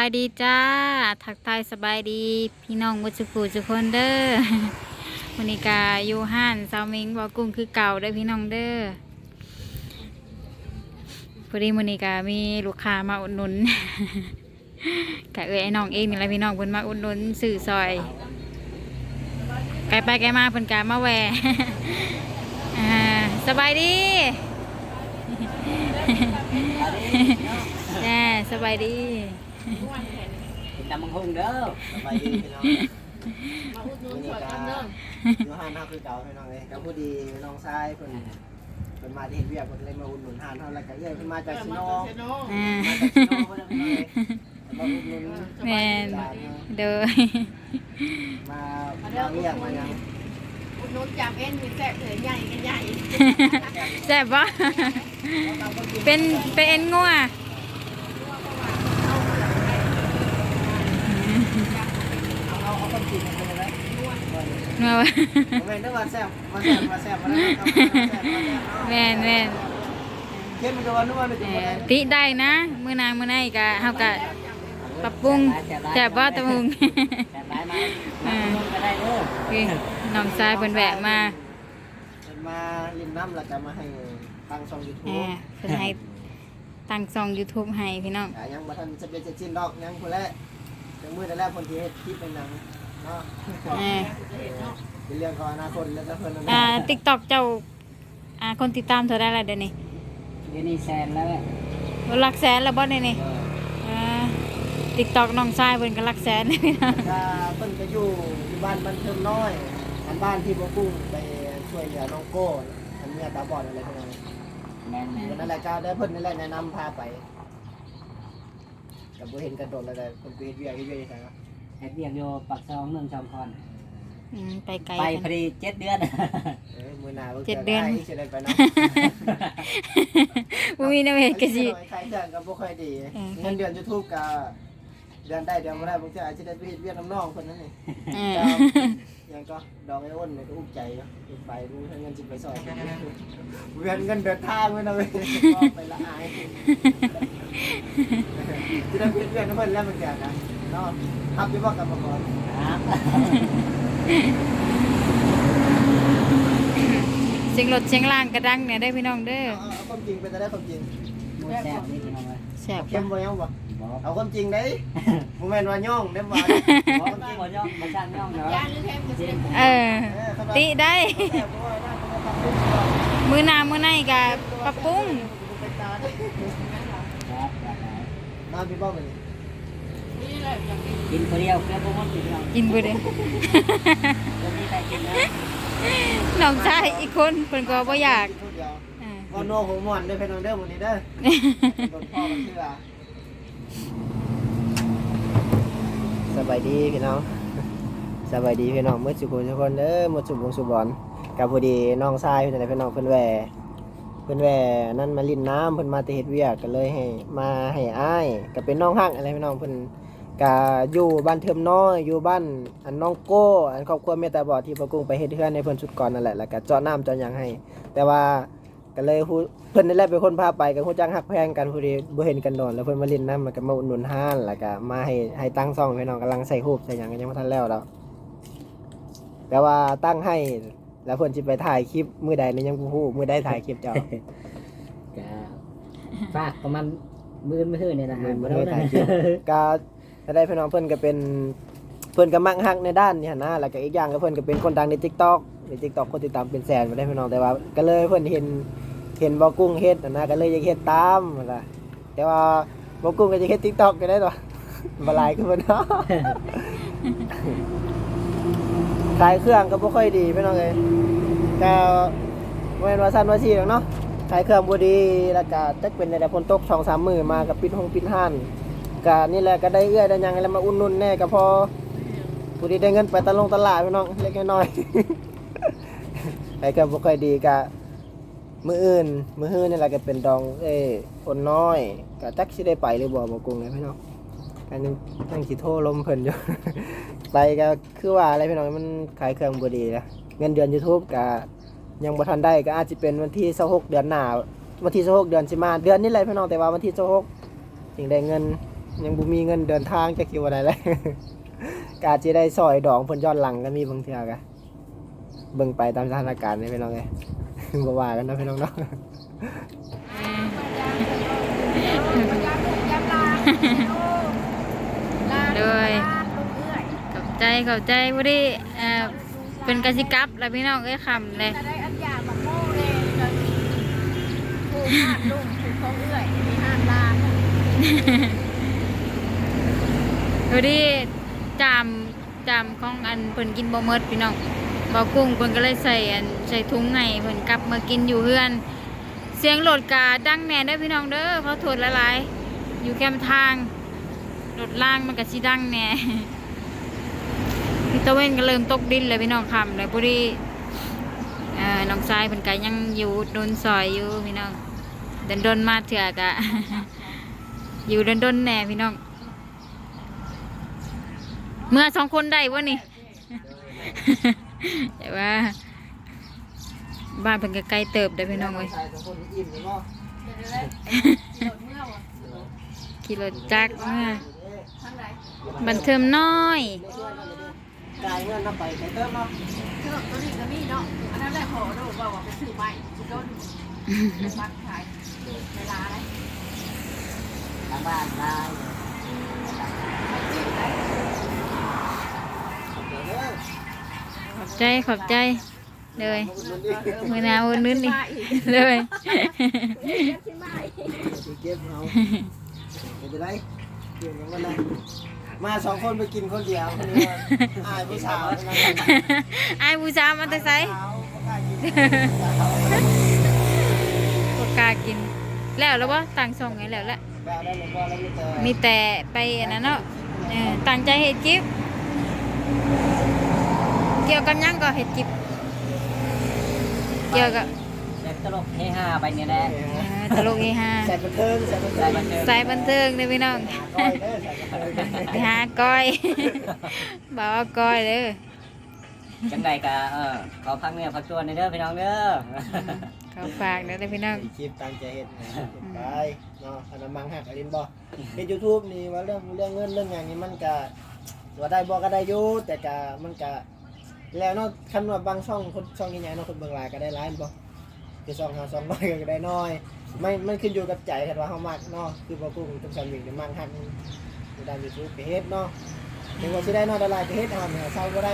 ายดีจ้า ทักทายสบายดี พี่น้องบุจุกูจุกคนเด้อวันนี้กาอยู่ห้านซาวมิงบอกกุ้งคือเก่าเด้อพี่น้องเด้อพอดีวันนี้กามีลูกค้ามาอุดหนุนกะเอ้ยไอ้น้องเองนี่แหละพี่น้องเพิ่นมาอุดหนุนสื่อซอยไกลไปไกลมาเพิ่นกามาแหวอ่าสบายดีแน่สบายดี กินตำบังฮุงเด้อสบายดีพี่น้องวันนี้ก็อยู่ห้านเฮาคือเก่าพี่น้องเลยกับผู้ดีน้องชายเพิ่นเพิ่นมาที่เฮ็ดเวียกเพิ่นเลยมาอุดหนุนห้านเฮาแล้วก็เอ้ยเพิ่นมาจากชิโนอ่ามาจากชิโนเพิ่นเลยมาอุดหนุนแม่นร้านเฮาเด้อมามาเรียกมาหยังอุดหนุนจับเอ็นมีแซ่บเลยใหญ่กันใหญ่แซ่บปะเป็นเป็นเอ็นงัว เอาเอาเอาความจริงมาเป็นอะไร งัวแม่นเด้อว่าแซ่บมาแซ่บมาแซ่บมาแล้วเอามาแซ่บมาแซ่บแม่นแม่นเข้มมันก็ว่านัวมันจะเอ่ได้ติได้นะมื้อนางมื้อไหนกะเฮากะปรับปรุงแซ่บบ่ตะมุงแต่หลายไม้มาฮุงก็ได้เด้อคือน้องชายเพิ่นแวะมาเพิ่นมาลินน้ำแล้วก็มาให้ทางช่องแห YouTube เพิ่นให้ตั้งช่อง YouTube ให้พี่น้องยังบ่ทันจะเป็นจะจิ้นดอกยังพุ่นแหละจังมื้อแต่แรกเพิ่นสิเฮ็ดคลิปเป็นหนัง เนาะเออเป็นเรื่องของอนาคตแล้วก็เพิ่นนั่นแหละอ่า TikTok เจ้าอ่าคนติดตามเท่าได้แล้วเดี๋ยวนี้เดี๋ยวนี้แซนแล้วแหละหลักแสนแล้วบ่เดี๋ยวนี้เอออ่า TikTok น้องชายเพิ่นก็หลักแสนพี่น้องถ้าเพิ่นก็อยู่อยู่บ้านบ้านเทิงน้อยอันบ้านที่บ่กุ้งไปช่วยเหลือน้องโก้อันเมียตาบอดอะไรพวกนั้นแม่นวันนั่นแหละก็ได้เพิ่นนี่แหละแนะนำพาไปก็บ่เห็นกันโดดแล้วแต่เพิ่นไปเฮ็ดเวียกเฮ็ดเวียกอยู่ไสเนาะ เฮ็ดเวียกอยู่ปากซองเมืองจอมพรอืมไปไกลไปกันพอดีเจ็ดเดือน เอ้ยมื้อหน้าบิ่งเจ็ดเดือนสิได้ไปเนาะบ่มีแนวเฮ็ดก็สิ ใครเดือนก็บ่ค่อยดีเออ เงินเดือน YouTube ก็เดือนได้เดือนบ่ได้บางทีอาจจะได้ไปเฮ็ดเวียกน้ำน้องเพิ่นนั่นนี่เอก็อยังก็ดอกไอ้อ้นเนี่ยก็อุ้มใจเนาะไปรู้ให้เงินจิไปซอยกันเวียนเงินเดินทางไว้นะเว้ยก็ไปละอายจะได้เพื่อนเพื่อนเพื่อนแล้วเหมือนกันนะ เนาะทับที่ว่ากันมาก่อนครับเสียงรถเสียงล่างกระดังเนี่ยได้พี่น้องเด้อเอาเอาความจริงไปจะได้ความจริงหมูแซ่บนี่พี่น้องเอ้ยแซ่บเข้มบ่ยังบ่บอกเอาความจริงได้โมเมนต์ว่าย่องได้บ่บอกบ่ย่องบ่ช่างย่องเนาะย่างหรือแทบจะเป็นเออติได้มื้อหน้ามื้อไหนก็ปรับปรุงครับครับครับน้ำพี่บ้องเลยนี่แหละจะเป็น กินคนเดียวเพื่อนบ่หมดพี่น้องกินบ่ได้บ่มีใครกินนะน้องชายอีกคนเพิ่นก็บ่อยากเออก็โน่หัวม่วนเด้อพี่น้องเด้อมื้อนี้เด้อโดนพ่อมันเชื่อสบายดีพี่น้องสบายดีพี่น้องเมื่อสุขทุกคนเด้อหมดสุบวงสุบอนกับพอดีน้องชายเพิ่นนั่นแหละพี่น้องเพิ่นแหวเพิ่นแหวนั่นมาลินน้ำเพิ่นมาแต่เฮ็ดเวียกก็เลยให้มาให้อ้ายก็เป็นน้องฮักอะไรพี่น้องเพิ่น ก็อยู่บ้านเทิมน้อยอยู่บ้านอันน้องโก้อันครอบครัวเมตตาบอดที่พ่อกุ้งไปเฮ็ดเฮือนในเพิ่นสุดก่อนนั่นแหละแล้วก็เจาะน้ำเจาะหยังให้ แต่ว่าก็เลยฮู้เพิ่นนี่แหละเป็นคนพาไปก็ฮู้จักฮักแพงกันพอดีบ่เห็นกันโดนแล้วเพิ่นมาลินน้ำมันก็มาอุดหนุนห้านแล้วก็มาให้ให้ตั้งซ่องพี่น้องกำลังใส่รูปใส่หยังก็ยังบ่ทันแล้วดอกแต่ว่าตั้งให้แล้วเพื่อนจะไปถ่ายคลิปมือใดนี่ยังกูฮู้มือใดถ่ายคลิปเจ้าก็ฝากประมาณมื้อมื้อนี่นะฮะมื้บ่อได้มื้อนะถ่ายคลิปก็ จะได้พี่น้องเพื่อนก็เป็นเพื่อนก็มักฮักในด้านนี่นะแล้วก็อีกอย่างก็เพื่อนก็เป็นคนดังใน TikTok ใน TikTok คนติดตามเป็นแสนบ่ได้พี่น้องแต่ว่า ก็เลยเพื่อนเห็นเห็นบ่กุ้งเฮ็ดนะก็เลยอยากเฮ็ดตามนะแต่ว่าบ่กุ้งก็จะเฮ็ด TikTok ก็ได้ตัวบ่หลายคือเพิ่นเนาะขายเครื่องก็บ่ค่อยดีพี่น้องเอ้ยแต่บ่แม่นว่าซั่นว่าซี่หรอกเนาะขายเครื่องบ่ดีแล้วก็จักเป็นได้ฝนตก2-3มื้อมาก็ปิดห้องปิดห้าน ก็นี่แหละก็ได้เอื้อยได้หยังแล้วมาอุ่นนุ่นแน่ก็พอผู้ที่ได้เงินไปตะลงตลาดพี่น้องเล็กน้อยๆขายเครื่องบ่ค่อยดีก็มืออื่นมือฮื้อนี่แหละก็เป็นดองเอ้คนน้อยก็จักสิได้ไปหรือบ่บ่กรุงเลยพี่น้องอันนี้ตั้งสิโทรลมเพิ่นอยู่ ไปก็คือว่าอะไรพี่น้องมันขายเครื่องบ่ดีนะเงินเดือน YouTube ก็ยังบ่ทันได้ก็อาจจะเป็นวันที่26เดือนหน้าวันที่26เดือนสิมาเดือนนี้แหละพี่น้องแต่ว่าวันที่26ถึงได้เงิน ยังบ่มีเงินเดินทางจะคิดว่าได้เลย กาจะได้ซอยดองเพิ่นย้อนหลังก็มีบางเทื่อกะเบิ่งไปตามสถานการณ์นี่พี่น้องเอ้ยบ่ว่ากันเนาะพี่น้องเนาะโดยขอบใจขอบใจบ่ได้เอ่อเป็นกสิกลับแล้วพี่น้องเอ้ยคำเลยจะได้อันยาบักโม่เลยจะผูกห้านลุงผูกเขาเอื้อยมีห้านลา นพอดีจามจามของอันเพิ่นกินบ่หมดพี่น้องบ่กุ้งเพิ่นก็เลยใส่อันใส่ถุงไงเพิ่นกลับมากินอยู่เฮือน เสียงโหลดกาดังแน่เด้อพี่น้องเด้อเขาโทษละลายๆอยู่แคมทางรถล่างมันก็สิดังแน่พี่ตะเวนก็เริ่มตกดินเลยพี่น้องคำเลยพอดีน้องชายเพิ่นก็ยังอยู่โดนซอยอยู่พี่น้องเดินดนมาเถื่อกะอยู่เดินดนแน่พี่น้อง เมื่อสองคนได้วะนี่แต่ว่า บ้านเพิ่นก็ไกลเติบได้อพี่น้องเว้ยเดี๋ยวเลยโดดเมื่อวะขี่รถจักรมาทางไหนบันเทิมน้อยกายเงินนำไปไกเติมเนาะเครื่องตัวนี้ก็มีเนาะอันนั้นได้ขอดูว่าว่าไปซื้อใหม่สิโดนมัดขายเวลาอะไรทางบ้านได้ ข อบใจขอบใจเลยมือหนาวนื้นนี่เลยเก็บเอาเดี๋ยวจะได้เก็บยังไงได้มาสองคนไปกินคนเดียวคนนี้ว่าอายผู้สาวนะไอ้ายบูชามาแต่ไซสาวบ่กล้ากินก็กล้ากิน แล้วแล้วว่าต่างส่งไงแล้วแหละแบบได้เลยบ่แล้วมีแต่มีแต่ไปอันนั้นเนาะเออตั้งใจเห็ดจิบ เกี่ยวกับหยังก็เห็ดจิบ เกี่ยวกับเด็กตลกเฮฮาไปเนี่ยแหละเออตลกเฮฮาใส่บันเทิงใส่บันเทิงสายบันเทิงเลยพี่น้องก้อยเด้อใส่บันเทิงไปหาก้อยบอกว่าก้อยเด้อจังใดกะเออขอพักเนี่ยพักตัวในอยเด้อพี่น้องเด้อเขาฝากเด้อพี่น้อง คลิปตั้งใจเฮ็ดนะไปเนาะอันนั้นมังหักอลินบ่เฮ็ด YouTube นี่ว่าเรื่องเรื่องเงินเรื่องหยังนี่มันก็ว่าได้บ่ก็ได้อยู่แต่ก็มันก็ แล้วเนาะคันว่าบางช่องคนช่องใหญ่ๆเนาะคนเบิ่งหลายก็ได้หลายบ่คือช่องหาช่องน้อยก็ได้น้อยไม่มันขึ้นอยู่กับใจคันว่าเฮามักเนาะคือบ่กุ้งทุกสันวิ่งนี่มังหักอยู่ด้าน YouTube ก็เฮ็ดเนาะถึงว่าสิได้น้อยได้หลายก็เฮ็ดเอาเนี่ยเซาบ่ได้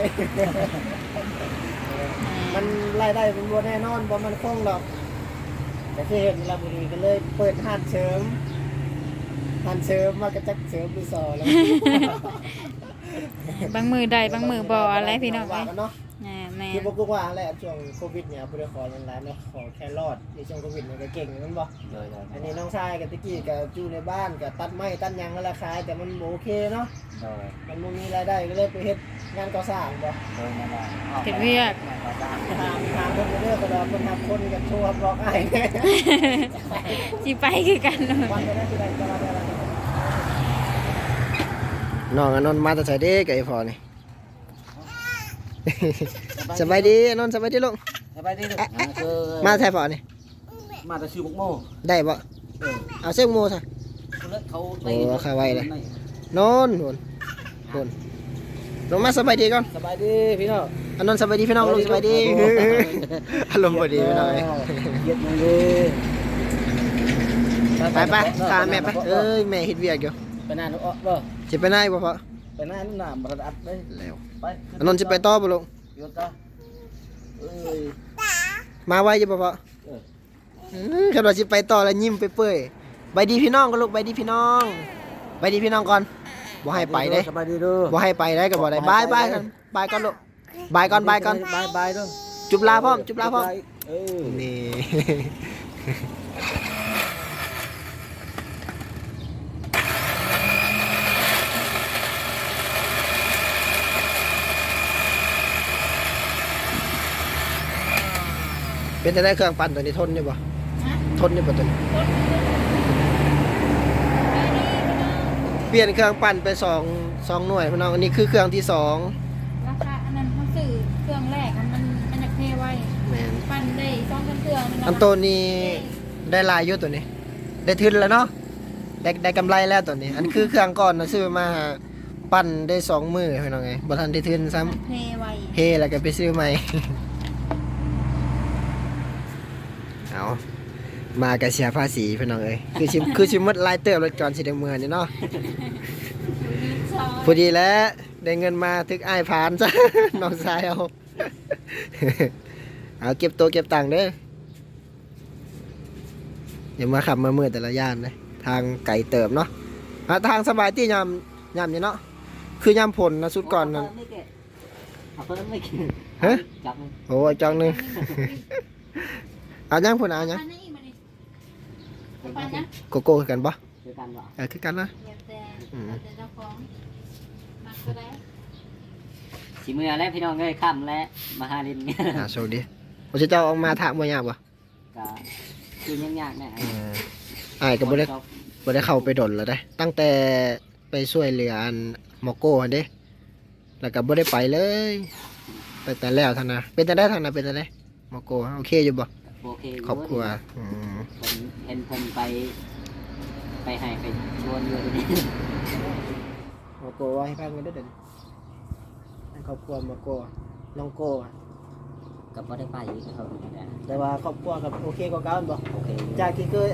มันรายได้เป็นบัวแน่นอนบ่มันคงหรอก แต่ที่เห็นเราบุรีก็เลยเปิดห้านเสริมห้านเสริมมากระจักเสริมมือสอแล้ว บางมือใดบางมือบ่อะไรพี่น้องว่าเอ้ยกันเนาะแน่แม่คือบอกว่าแหละช่วงโควิดเนี่ยบ่ได้ขออย่างไรเนาะขอแค่รอดในช่วงโควิดเนี่ยก็เก่งนั่นบ่โดยโดยอันนี้น้องชายกับตะกี้กับอยู่ในบ้านกับตัดไม้ตัดหยางนั่นแหละขายแต่มันบ่โอเคเนาะโดยมันบ่มีรายได้ก็เลยไปเฮ็ดงานก่อสร้างบ่โดยนั่นแหละออกไปเฮ็ดเวียกงานก่อสร้างถามถามเพิ่นเด้อก็ดอกเพิ่นทำคนกับโชว์รับรองอ้ายสิไปคือกันเนาะวันก็ได้สิได้จะมาได้ น้องอนนท์มาแต่ใส่เด้กับไอ้พอนี่สบายดีอนนท์สบายดีลูกสบายดีลูกอ่าคือมาใส่พอนี่มาแต่ชื่อบุกโมได้บ่เออเอาเสื้อโมซะเขาโอ้เอาเข้าไว้เลยนนท์นนท์นนท์ลงมาสบายดีก่อนสบายดีพี่น้องอนนท์สบายดีพี่น้องลูกสบายดีอารมณ์พอดีพี่น้องเอ้ยเย็ดมือเลยไปไปตามแม่ไปเอ้ยแม่เฮ็ดเวียกอยู่ไปหน้านุ๊ก บ่สิไปไหนบ่พ่อไปหน้านุ่นน้ำบรัดอัดเลยแล้วไปอนนท์สิไปต่อบ่ลูกหยุดจ้ะเอ้ยมาไวอยู่บ่พ่อเอออือคันว่าสิไปต่อแล้วยิ้มไปเปื่อยๆไปดีพี่น้องก็ลูกไปดีพี่น้อง ไปดีพี่น้องก่อนบ่ให้ไปเด้สบายดีดูบ่ให้ไปได้ก็บ่ได้บายบายกันบายก่อนลูกบายก่อนบายก่อนบายบายด้วยจุบลาพร้อมจุบลาพร้อมเออนี่ เป็นจะได้เครื่องปั่นตัวนี้ทนอยู่บ่ทนอยู่บ่ตัวนี้เปลี่ยนเครื่องปั่นไปสองสองหน่วยพี่น้องอันนี้คือเครื่องที่สองราคาอันนั้นเขาซื้อเครื่องแรกอะมันมันจะเทไว้แม่นปั่นได้สองสามเครื่องอันตัวนี้ได้ลายอยู่ตัวนี้ ได้ทึนแล้วเนาะได้ได้กำไรแล้วตอนนี้ อันคือเครื่องก่อนนะซื้อมาปั้นได้สองมือพี่น้องไงบ่ทันได้ทืนซ้ำเพไวเฮแล้วก็ไปซื้อใหม่ เอามากระเสียภาษีพี่น้องเอ้ยคือชิมคือชิมหมดลายเติบรถก่อนสิได้เมือนี่เนาะพอดีแล้วได้เงินมาทึกอ้ายผ่านจ้ะน้องชายเอาเอาเก็บตัวเก็บตังค์เด้ออย่ามาขับมาเมื่อแต่ละย่านเลยทางไก่เติบเนาะอะทางสบายที่ยามยามนี่เนาะคือยามผลนะสุดก่อนนั้นเอาเพิ่มไม่กินฮะจับโอ้ยจังหนึ่งเอายังพุ่นเอายังอันนี้มาดิไปนะโกโก้คือกันปะคือกันวะเออคือกันนะเดี๋ยวแต่เดี๋ยวแต่เจ้าของมักก็ได้สีมือแล้วพี่น้องเอ้ยค่ำแล้วมาหาลินเนี่ยอ่าโชคดีว่าจะเจ้าออกมาถามว่ายากปะก็คือยังยากแน่เอออ้ายก็บ่ได้บ่ได้เข้าไปดนแล้วได้ ตั้งแต่ไปช่วยเหลืออันหมอโก้อันเด้แล้วก็บ่ได้ไปเลยไปแต่แล้วท่านนะเป็นแต่ได้ท่านนะเป็นแต่ได้หมอโก้โอเคอยู่บ่ โอเคยู่ครอบครัวอืมผมเห็นเพิ่นไป ไปให้ไปชวนอยู่นี่หมอโก้ว่าให้พักเงินได้อเด่นให้ครอบครัวหมอโก้น้องโก้อะก็บ่ได้ไปอีกเขาดูแลแต่ว่าครอบครัวกับโอเคกว่าเก่าบ่โอเคอยู่จากที่เคย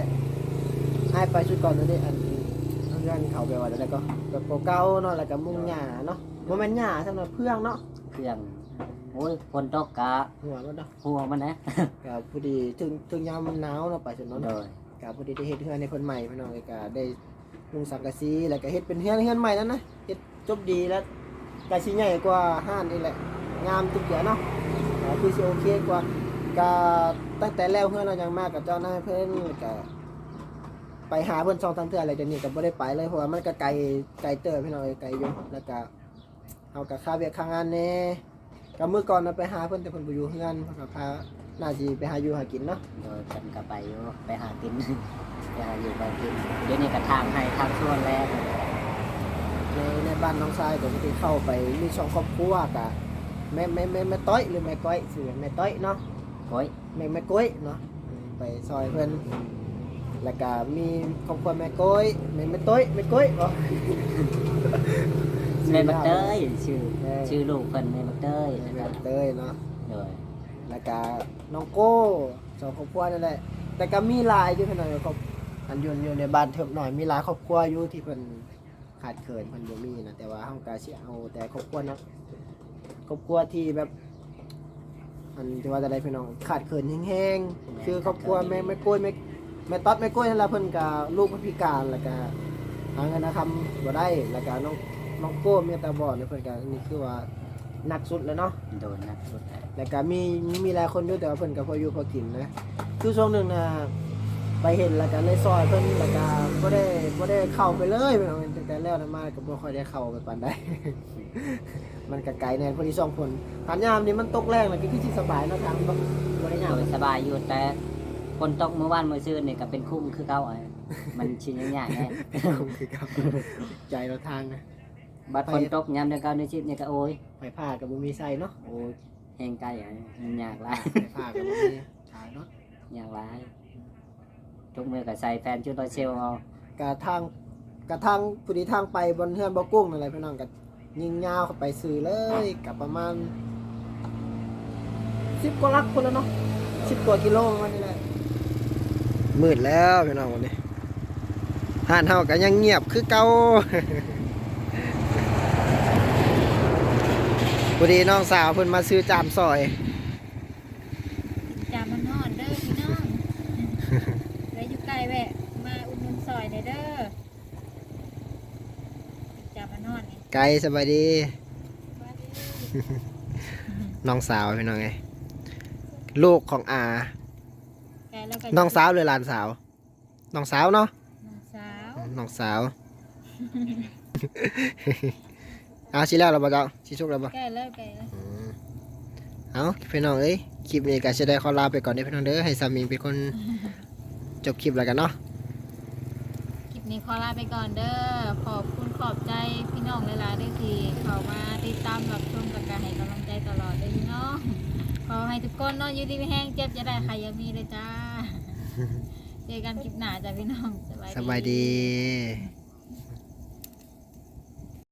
ให้ไปชุดก่อนนั่นนี่อันอันนั้นเขาไปว่าแล้วก็แบบเก่าๆเนาะแล้วก็มุงหญ้าเนาะบ่แม่นหญ้าสำหรับเพื่องเนาะเครื่อง โอ้ยคนตกกะหัวมันเนาะหัวมันนะก็พอดีถึงถึงยามมันหนาวเนาะไปจนเนาะโดยก็พอดีได้เฮ็ดเฮือนในเพิ่นใหม่พี่น้องก็ได้มุงสังกะสีแล้วก็เฮ็ดเป็นเฮือนเฮือนใหม่นั่นนะเฮ็ดจบดีแล้วก็สิใหญ่กว่าห้านนี่แหละ งามทุกอย่างเนาะก็คือสิโอเคกว่าก็ตั้งแต่แล้วเฮือนเรายังมากกับเจ้านายเพิ่นแล้วก็ไปหาเพื่อนสองสามเทื่ออะไรเดี๋ยวนี้ก็บ่ได้ไปเลยเพราะว่ามันก็ไกลไกลเติบพี่น้องเอ้ยไกลอยู่แล้วก็เอากับค่าเวียกค่างานแหน่ ก็มื้อก่อนน่ะไปหาเพิ่นแต่เพิ่นบ่อยู่เฮือนเพิ่นก็พาน่าสิไปหาอยู่หากินเนาะโดยฉันก็ไปอยู่ไปหากิน ไปหาอยู่ไปกินเดี๋ยวนี้ก็ทางให้ทางชวนแล้วในในบ้านน้องชายก็บ่ได้เข้าไปมีสองครอบครัวก็แม่แม่แม่แม่ต้อยหรือแม่ก้อยชื่อแม่ต้อยเนาะโอ้ยแม่แม่ก้อยเนาะอืมไปซอยเพิ่นแล้วก็มีครอบครัวแม่ก้อยแม่แม่ต้อยแม่ก้อยบ่ แม่บักเต้ยชื่อแม่ ชื่อลูกเพิ่นแม่บักเต้ยแม่นะคแม่รับเต้ยเนาะโดยแล้วก็น้องโก้สองครอบครัวนั่นแหละ แต่ก็มีหลายอยู่พี่น้อยครอบอันอยู่อยู่ในบ้านเทิบหน่อยมีหลายครอบครัวอยู่ที่เพิ่นขาดเขินเพิ่นบ่มีนะแต่ว่าเฮาก็สิเอาแต่ครอบครัวเนาะครอบครัวที่แบบอันที่ว่าจะได้พี่น้องขาดเขินแห้งๆคือครอบครัวแม่แม่กล้วยแม่แม่ต๊อดแม่กล้วยนั่นล่ะเพิ่นก็ลูกเพิ่นพิการแล้วก็หาเงินทำบ่ได้แล้วก็น้อง น้องโก้เมียตาบอดเนี่ยเพิ่นก็นี่คือว่าหนักสุดแล้วเนาะ โดนนักสุดแล้วแล้วก็มีมีหลายคนอยู่แต่ว่าเพิ่นก็พออยู่พอกินนะ คือช่วงหนึ่งนะไปเห็นแล้วก็เลยซอยเพิ่นแล้วก็บ่ได้บ่ได้เข้าไปเลยพี่น้องตั้งแต่แล้วนั้นมาก็บ่ค่อยได้เข้าไปปานใด มันก็ไกลแน่นพอดีสองคนหันยามนี่มันตกแรงแล้วก็คือสิสบายเนาะทางบ่บ่ได้ยากโดยสบายอยู่แต่คนตกเมื่อวานเมื่อซื่นนี่ก็เป็นคุ้มคือเก่าไอ้มันชินยังยากแน่ คงคือเก่าใจเราทางนะ บัดคนตกยามเดียวกันในชีพนี่ก็โอ้ยไปผ้าก็บ่มีใส่เนาะโอ้ยแหงไกลอะมันยากหลายไปผ้าก็บ่มีขายเนาะยากหลายทุกมือก็ใส่แฟนชุดรอยเซลเอากะทางกะทางผู้ดีทางไปบนเฮือนบ่กุ้งนั่นแหละพี่น้องก็ยิงยาวเข้าไปซื้อเลยกับประมาณสิบกว่าลักคนแล้วเนาะสิบกว่ากิโลประมันนี่แหละมืดแล้วพี่น้องวันนี้ห่านเฮาก็ยังเงียบคือเก่า พอดีน้องสาวเพิ่นมาซื้อจามซอย จามันนอนเด้อพี่น้องแล้วอยู่ไกลแวะ มาอุดหนุนซอยหน่อยเด้อจามันนอนนี่ไกลสบายดีน้องสาวพี่น้องไงลูกของอาไกลแล้วก็น้องสาวหรือหลานสาว น้องสาวเนาะน้องสาวน้องสาว เอาชิแล้วเราบ่เจ้าชิชุกเราบ่ ใกล้แล้วใกล้แล้วอืมเอาพี่น้องเอ้ยคลิปนี้ก็จะได้ขอลาไปก่อนเด้อพี่น้องเด้อให้สามีเป็นคนจบคลิปแล้วกันเนาะคลิปนี้ขอลาไปก่อนเด้อ ขอบคุณขอบใจพี่น้องหลายๆด้วยที่เขามาติดตามรับชมกับการให้กำลังใจตลอดเลยพี่น้องขอให้ทุกคนเนอนอยู่ดีไม่แห้งเจ็บจะได้ใครอยังมีเลยจ้าเจเจอกันคลิปหน้าจ้ะพี่น้อง สบายดี